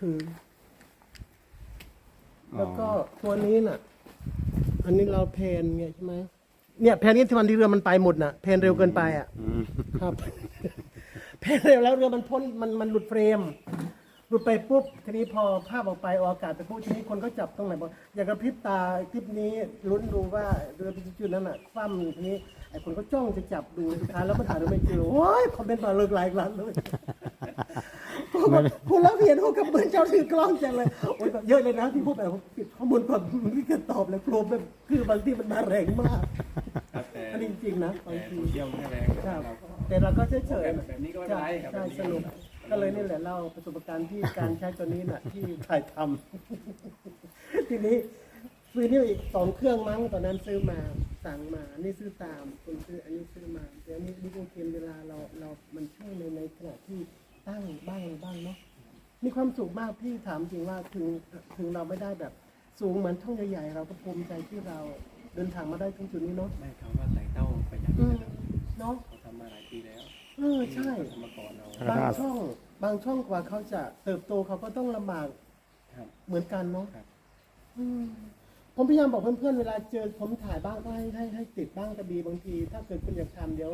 ถือแล้วก็ตัวนี้น่ะ อันนี้เราเพนไงใช่ไหมเนี่ยแพนนี้ที่วันที่เรือมันไปหมดน่ะ เพนเร็วเกินไปอะอืมครับ เพนเร็วแล้วเรือมันพ้นมันมันหลุดเฟรมหลุดไปปุ๊บทีนี้พอภาพออกไปออกอากาศไปปุ๊บทีนี้คนก็จับตรงไหนบอกอยากกระพริบตาคลิปนี้ลุ้นดูว่าเรือพิจิตรนั้นน่ะคว่ำทีนี้ไอ้คนก็จ้องจะจับดูสุดท้ายแล้วมันหาดูไม่เจอโอ้ยคอมเมนต์มาเลิกไลค์ล้านเลย คุณรับเห็นหัวกับเหมือนเจ้าถือกล้องจังเลยโอ้ยแบบเยอะเลยนะที่พูดแบบปิดข้อมูลก่อนไม่เกิดตอบเลยกลัวแบบคือบางทีมันมาแรงมากแต่อันนี้จริงนะบางทีเชียลมันก็แรงครับแต่เราก็เฉยเฉยแบบนี้ก็ไม่เป็นไรครับใช่สนุกก็เลยนี่แหละเล่าประสบการณ์ที่การใช้ตัวนี้น่ะ ที่ถ่ายทำทีนี้ซื้อนี่อีกสองเครื่องมั้งตอนนั้นซื้อมาสั่งมา นี่ซื้อตามคนซื้ออันนี้ซื้อมา เดี๋ยวนี้ดิโอเกมเวลาเราเรา มันช่วยในในขณะที่ ตั้งบ้างอะไรบ้างเนาะมีความสุขมากพี่ถามจริงว่าถึงถึงเราไม่ได้แบบสูงเหมือนช่องใหญ่ๆเราก็ภูมิใจที่เราเดินทางมาได้ตรงจุดนี้เนาะได้คำว่าไต่เต้าประหยัดอืมนะครับเนาะเขาทำมาหลายปีแล้วเออใช่ทำมาก่อนเราบางช่อง บางช่องกว่าเขาจะเติบโตเขาก็ต้องลำบากครับเหมือนกันเนาะครับอืม ผมพยายามบอกเพื่อนๆเวลาเจอผมถ่ายบ้างก็ให้ให้ให้ติดบ้างก็ดีบางที ถ้าเกิดคุณอยากทำเดี๋ยว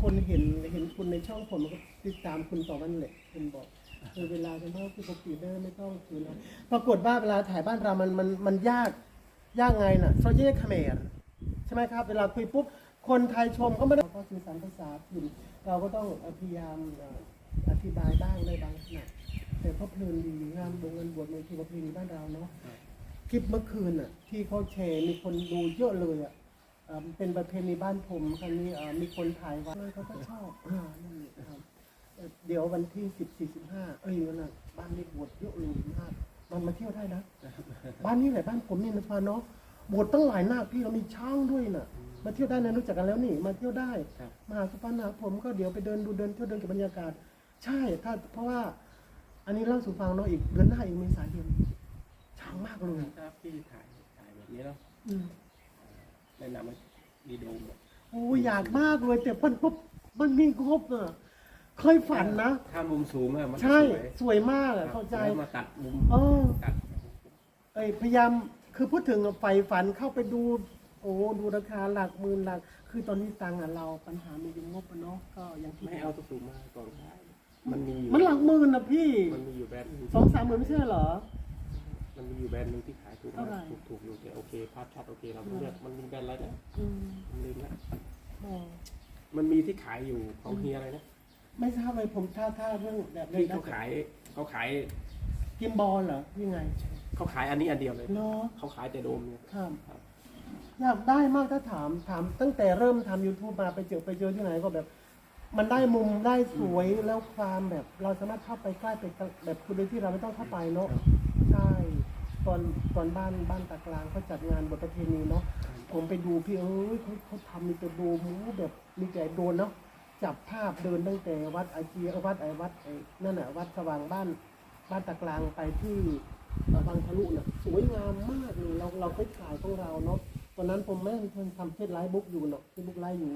คนเห็นเห็นคุณในช่องผมก็ติดตามคุณต่อวันเลยคุณบอกคือเวลาเป็นเท่าที่ปกติได้ไม่ต้องคือนะปรากฏว่าเวลาถ่ายบ้านเรามันมันมันยากยากไงน่ะโซเยลคาเมรใช่ไหมครับ เวลาคุยปุ๊บคนไทยชมก็ไม่ได้เราก็สื่อสารภาษาถิ่นเราก็ต้องพยายามอธิบายบ้างในบางขณะแต่เพราะเพลินดีงานบงเงินบวชในที่ประเพณีบ้านเราเนาะ ลิปเมื่อคืนอะ ที่เขาแชร์มีคนดูเยอะเลยอะเอ่อเป็นประเพณีบ้านผมครั้งนี้เอ่อมีคนถ่ายไว้เลยเขาก็ชอบอ่านั่นแหละครับเอ่อเดี๋ยววันที่สิบสี่สิบห้าเอ้ยวันน่ะบ้านนี้บวชเยอะเลยมากมันมาเที่ยวได้นะ บ้านนี้แหละบ้านผมนี่นะพาเนาะบวชตั้งหลายนาคพี่เรามีช้างด้วยน่ะ มาเที่ยวได้นะรู้จักกันแล้วนี่มาเที่ยวได้ครับ มาหาสุพรรณหาผมก็เดี๋ยวไปเดินดูเดินเที่ยวเดินกับบรรยากาศ ใช่ถ้าเพราะว่า อันนี้เล่าสู่ฟังเนาะอีกเดือนหน้าเองเมษายนช้า งมากเลยถ้าพี่ถ่ายถ่ายแบบนี้เนาะอืมแนะนำให้ดีโดมอะโอ้ยอยากมากเลยแต่มันปุ๊บมันมีครบอะเคยฝันนะ ถ้ามุมสูงอะมันใช่สวยสวยมากครัอะบเข้าใจ แล้วมาตัดมุมเออ ตัดเอ้ยพยายามคือพูดถึงไฟฝันเข้าไปดู โอ้ดูราคาหลักหมื่นหลัก คือตอนนี้ตังค์อะเราปัญหามีอยู่งบอะเนาะก็อย่างที่ไม่เอาตัวสูงมาก่อนได้มันมีอยู่มันหลักหมื่นนะพี่มันมีอยู่แบรนด์หนึ่งสองสามหมื่นไม่ใช่เหรอ มันมีอยู่แบรนด์หนึ่งที่ขายถูกเท่าไหร่มากถูกถูกอยู่แต่โอเคภาพชัดโอเคเราเลือกมันมีแบรนด์อะไรนะอืมผมลืมแล้วอ๋อมันมีที่ขายอยู่ของเฮียอะไรนะไม่ทราบเลยผมท่าท่าเรื่องแบบที่เขาขายเขาขายกิมบอลเหรอยังไงเขาขายอันนี้อันเดียวเลยเนาะเขาขายแต่โดมเนี่ย ครับครับ อยากได้มากถ้าถามถาม ตั้งแต่เริ่มทำ YouTube มาไปเจอไปเจอที่ไหนก็แบบ มันได้มุมได้สวยแล้วความแบบ เราสามารถเข้าไปใกล้ไปแบบคุณโดยที่เราไม่ต้องเข้าไปเนาะใช่ ตอนตอนบ้านบ้านตากลางเขาจัดงานบทประเพณีเนาะผมไปดูพี่เอ้ยเขาเขาทำมีแต่โดมโอ้โหแบบมีแต่โดรนเนาะจับภาพเดินตั้งแต่วัดไอเจียวัดไอวัดไอนั่นน่ะวัดสว่างบ้านบ้านตากลางไปที่เอ่อบางทะลุน่ะสวยงามมากเลยเราเราไปถ่ายของเราเนาะตอนนั้นผมแม่งเพิ่งทำเฟซไลฟ์บุ๊กอยู่เนาะเฟซบุ๊กไลฟ์อยู่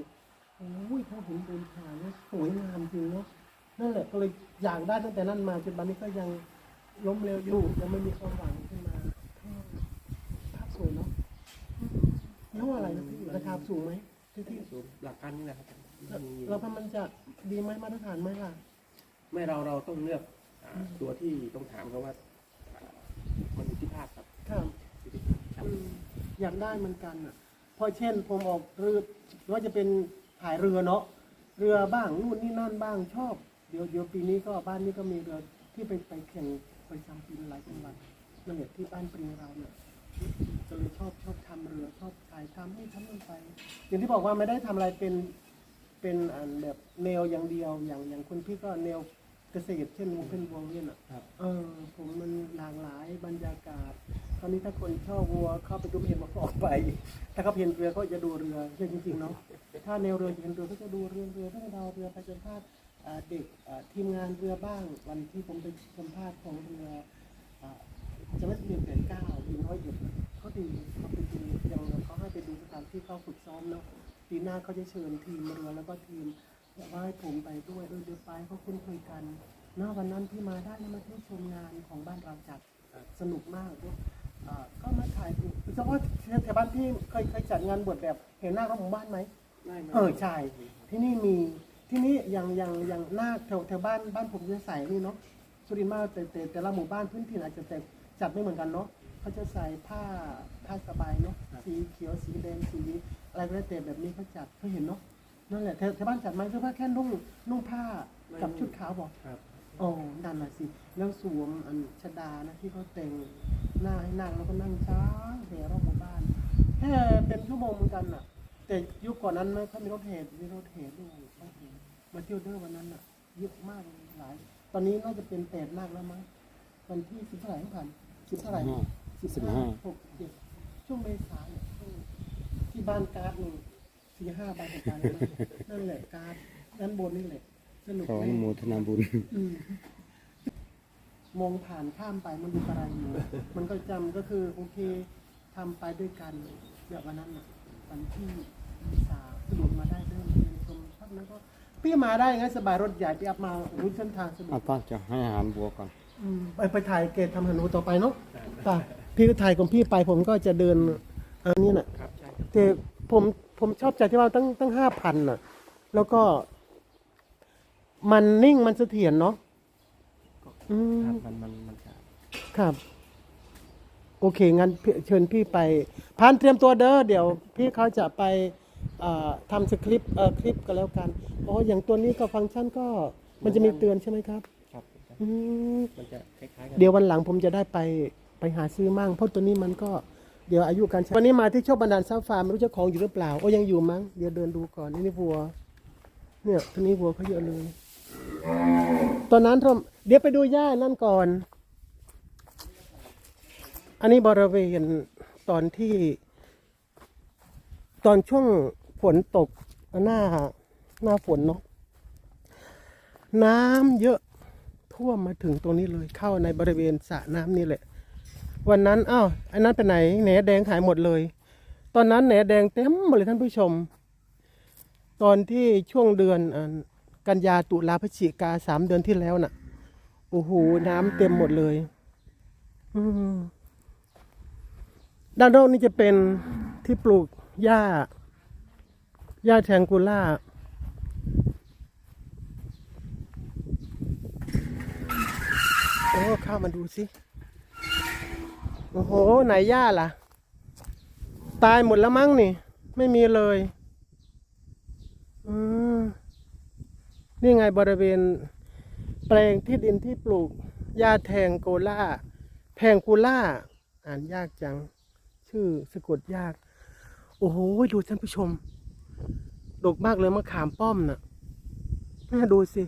โอ้ยเขาเห็นเดินผ่านแล้วสวยงามจริงเนาะนั่นแหละก็เลยอยากได้ตั้งแต่นั้นมาจนบัดนี้ก็ยังล้มเหลวอยู่ยังไม่มีความหวังขึ้นมาอืมภาพสวยเนาะอืม แล้วอะไรนะพี่ราคาสูงไหมที่ที่สูงหลักการนี่นะครับแล้วแล้วมันจะดีไหมมาตรฐานไหมล่ะ ไม่เราเราต้องเลือกอ่าตัวที่ต้องถามเขาว่าอ่ามันอยู่ที่ภาพครับครับอยู่ที่ภาพครับ อืมอยากได้เหมือนกันอะเพราะเช่นผมออกเรือว่าจะเป็นถ่ายเรือเนาะเรือบ้างนู่นนี่นั่นบ้างชอบ เดี๋ยวเดี๋ยวปีนี้ก็บ้านนี้ก็มีเรือที่ไปไปแข่งไปซัมปีนหลายจังหวัดนั่นแหละที่บ้านปริงเราเนี่ย ก็เลยชอบชอบทำเรือชอบถ่ายทำนี่ทำนั่นไป อย่างที่บอกว่าไม่ได้ทำอะไรเป็นเป็นอันแบบแนวอย่างเดียวอย่างอย่างคุณพี่ก็แนวเกษตรเช่นวงเป็นวงเนี่ยน่ะครับ เออผมมันหลากหลายบรรยากาศคราวนี้ถ้าคนชอบวัวเข้าไปดูไม่เห็นมาออกไป ถ้าเขาเห็นเรือเขาจะดูเรือเรื่องจริงๆเนาะถ้าแนวเรือจะเห็นเรือก็จะดูเรือเรือเรื่องราวเรือไปสัมภาษณ์อ่าเด็กอ่าทีมงานเรือบ้าง วันที่ผมไปสัมภาษณ์ของเรืออ่า จะไม่เรียนแปดเก้าทีร้อยเอ็ดเขาดีเขาไปดูอย่างเขาให้ไปดูสถานที่เขาฝึกซ้อมเนาะปีหน้าเขาจะเชิญทีมเรือแล้วก็ทีมแบบว่าให้ผมไปด้วยเออเดี๋ยวไปเขาคุ้นเคยกันนะวันนั้นที่มาได้แล้วมาเที่ยวชมงานของบ้านเราจัดสนุกมากด้วยเอ่อก็มาถ่ายรูปเฉพาะแถวบ้านพี่เคยเคยจัดงานบวชแบบเห็นหน้าของหมู่บ้านไหมได้ไหมเออใช่ที่นี่มีที่นี่อย่างอย่างอย่างหน้าแถวแถวบ้านบ้านผมจะใส่นี่เนาะสุรินทร์มากแต่แต่แต่ละหมู่บ้านพื้นถิ่นอาจจะแต่ จัดไม่เหมือนกันเนาะเขาจะใส่ผ้าผ้าสบายเนาะสีเขียวสีแดงสีอะไรก็แล้วแต่แบบนี้เขาจัดเขาเห็นเนาะนั่นแหละแถวแถวบ้านจัดไหมเสื้อผ้าแค่นุ่งนุ่งผ้ากับชุดขาวบอกครับอ๋อนั่นน่ะสิแล้วสวมอันชดานะที่เขาแต่งหน้าให้นั่งแล้วก็นั่งช้างแห่รอบหมู่บ้านแค่เป็นชั่วโมงเหมือนกันน่ะ แต่ยุคก่อนนั้นไม่ค่อยมีรถแห่มีรถแห่ด้วยรถแห่มาเที่ยวเด้อวันนั้นน่ะเยอะมากเลยหลาย ตอนนี้น่าจะเป็นแปดมากแล้วมั้งวันที่สิบเท่าไหร่ผ่าน สิบเท่าไหร่สิบห้าหกเจ็ดช่วงเมษาเนี่ยช่วงที่บ้านการ์ดหนึ่งสี่ห้าใบของการเลยนะนั่นแหละการ์ดด้านบนนี่แหละสนุกขออแน่นุโมทนาบุญ อืมมองผ่านข้ามไปมันดูอะไรอยู่มันก็จำก็คือโอเคทำไปด้วยกันแบบวันนั้นน่ะวันที่สามสะดวกมาได้เดินเดินชมภาพนั้นก็พี่มาได้ไงสบายรถใหญ่พี่อัพมารู้เส้นทางสะดวเอากป้าจะให้อาหารบัวก่อนอืม ไปไปถ่ายเกตทำหันูต่อไปเนาะป่ะพี่ก็ถ่ายของพี่ไปผมก็จะเดินอันนี้น่ะครับใช่ครับแต่ผมผมชอบใจที่ว่าตั้งตั้งห้าพันน่ะ แล้วก็ มันนิ่งมันเสถียรเนาะอืมครับมันมันมันจะครับ โอเค งั้นพี่เชิญพี่ไปพานเตรียมตัวเด้อเดี๋ยว พี่เขาจะไปเอ่อทำสคริปต์เอ่อคลิปก็แล้วกันอ๋ออย่างตัวนี้ก็ฟังก์ชันก็มันจะมีเตือนใช่ไหมครับครับ อืมมันจะคล้ายๆกันเดี๋ยววันหลังผมจะได้ไปไปหาซื้อมั่งเพราะตัวนี้มันก็เดี๋ยวอายุการใช้วันนี้มาที่โชคบันดาลซาฟาร์มไม่รู้เจ้าของอยู่หรือเปล่าโอ้ยังอยู่มั้งเดี๋ยวเดินดูก่อนนี่นี่วัว เนี่ยตัวนี้วัวเขาเยอะเลย ตอนนั้นทมเดี๋ยวไปดูหญ้านั่นก่อน อันนี้บริเวณตอนที่ ตอนช่วงฝนตกหน้าหน้าฝนเนาะน้ำเยอะ ท่วมมาถึงตรงนี้เลยเข้าในบริเวณสระน้ำนี่แหละ วันนั้นอ้าวไอันนั้นไปไหนแหนแดงหายหมดเลย ตอนนั้นแหนแดงเต็มหมดเลยท่านผู้ชม ตอนที่ช่วงเดือนอกันยาตุลาพฤศจิกาสามเดือนที่แล้วน่ะโอ้โหน้ำเต็มหมดเลย อืด้านนอกนี่จะเป็นที่ปลูกหญ้าหญ้าแทงกูล่า โอ้ข้ามาดูสิโอ้โห ไหนหญ้าล่ะ ตายหมดแล้วมั้งนี่ ไม่มีเลยอืมนี่ไงบริเวณ แปลงที่ดินที่ปลูกหญ้าแทงโกล่าแพงกูล่า อ่านยากจัง ชื่อสะกดยาก โอ้โห ดูท่านผู้ชม ดกมากเลยมะขามป้อมน่ะน่าดูสิ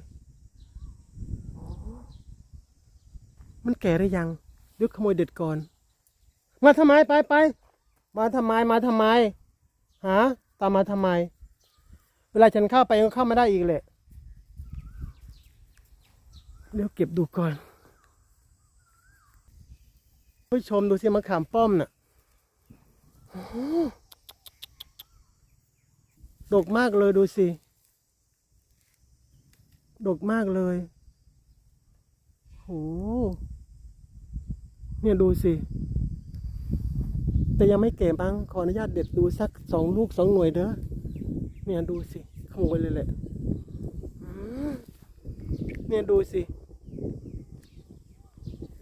มันแก่หรือยังเดี๋ยวขโมยเด็ดก่อน มาทำไมไปไปมาทำไมมาทำไมหาตามมาทำไม เวลาฉันเข้าไปก็เข้ามาได้อีกแหละเดี๋ยวเก็บดูก่อนผู้ชมดูสิมะขามป้อมน่ะโอ้โหดกมากเลยดูสิดกมากเลยโห เนี่ยดูสิ แต่ยังไม่เก็บบ้าง ขออนุญาตเด็ดดูสักสองลูกสองหน่วยเด้อ เนี่ยดูสิขโมยเลยแหละ เนี่ยดูสิ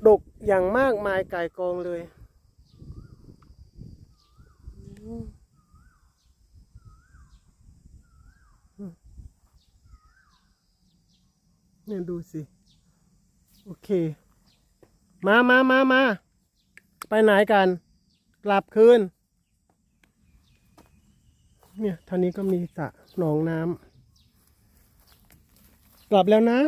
ดกอย่างมากมายไก่กองเลย เนี่ยดูสิ โอเค มามามามา ไปไหนกัน กลับคืน เนี่ยท่านี้ก็มีสระหนองน้ำ กลับแล้วนะ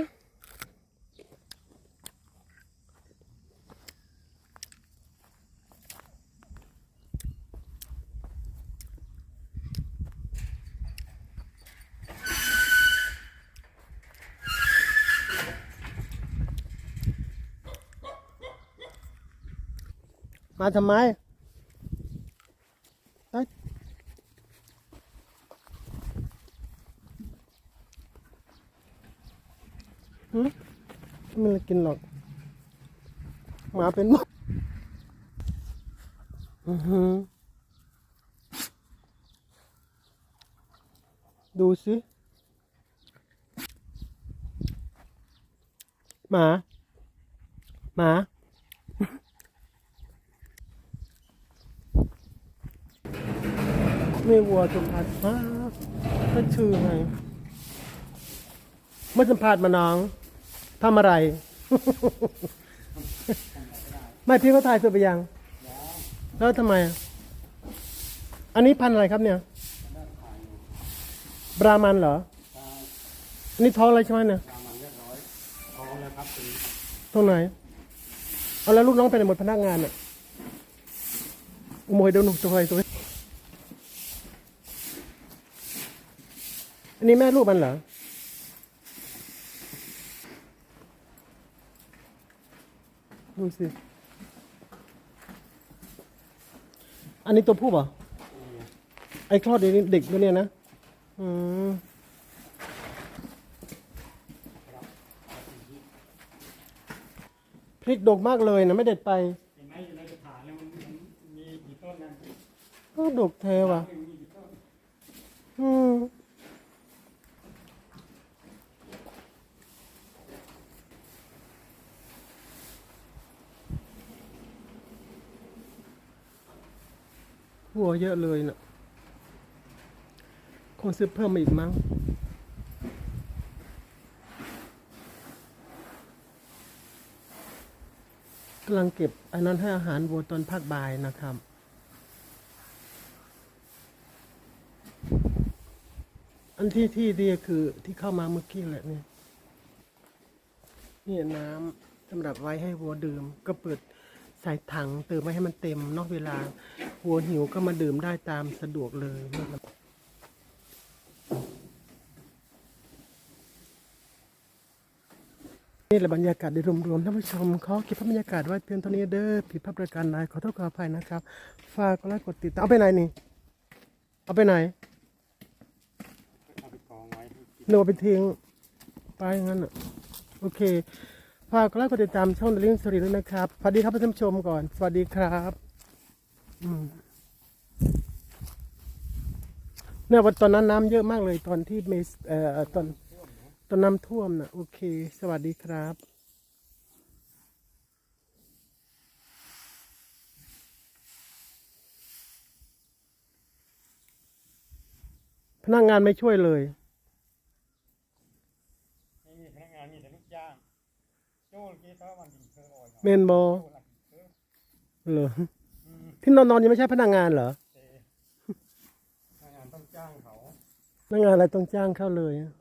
มาทำไมเอ้ยหืมกินหรอกหมาเป็นมดดูสิหมา หมา ไม่วัวสมผัสมากก็ชื่อไงเมื่อสัมผัสมาน้องทำอะไร ไม่พี่เขาถ่ายเสร็จไปยัง แล้วทำไม อันนี้พันอะไรครับเนี่ย บรามันเหรอ อันนี้ท้องอะไรใช่ไหมเนี่ยตรงไหน เอาแล้วลูกน้องไปไหนหมดพนักงานอะโมยเดี๋ยวหนุ่มตัวอะไรตัว อันนี้แม่ลูกมันเหรอ ดูสิ อันนี้ตัวผู้เปล่ะไอ้คลอดเด็กนี่เด็กตัวเนี้ยนะ อืมพริกดกมากเลยนะไม่เด็ดไปเห็นไหมอยู่ในกระถางเนี่ยมันมันมีกี่ต้นนะก็ดกแทว่ะมีกี่ต้นอืม เยอะเลยนะ่ะคงซื้อเพิ่มมาอีกมั้งกำลังเก็บอันนั้นให้อาหารวัวตอนภาคบ่ายนะครับอันที่ที่ดีคือที่เข้ามาเมื่อกี้แหละเนี่ยนี่น้ำสำหรับไว้ให้วัวดื่มก็เปิด ใส่ถังเติมไว้ให้มันเต็มนอกเวลาวัวหิวก็มาดื่มได้ตามสะดวกเลยนะครับนี่แหละบรรยากาศโดยรวมๆท่านผู้ชมขอเก็บภาพบรรยากาศไว้เพียงเท่านี้เด้อผิดพลาดประการใดขอโทษขออภัยนะครับ ฝากกดไลค์กดติดตามเอาไปไหนนี่ เอาไปไหนเอาไปกองไว้ให้กินหนูเอาไปทิ้งไปงั้นอะ โอเค ฝากกดไลค์กดติดตามช่อง The Living Story ด้วยนะครับสวัสดีครับท่านผู้ชมก่อน สวัสดีครับเนี่ยวันตอนนั้นน้ำเยอะมากเลยตอนที่เมสเอ่อตอนตอนน้ำท่วมนะโอเค สวัสดีครับพนักงานไม่ช่วยเลย ไม่มีพนักงานมีแต่ลูกจ้างโจ้กี้ถ้าวันกิน เธออ่อยเมนบอโจ้หลักกินเธอเหรออืมที่นอนนอนๆยังไม่ใช่พนักงานเหรอเอพนักงานต้องจ้างเขาพนักงานอะไรต้องจ้างเข้าเลยอะ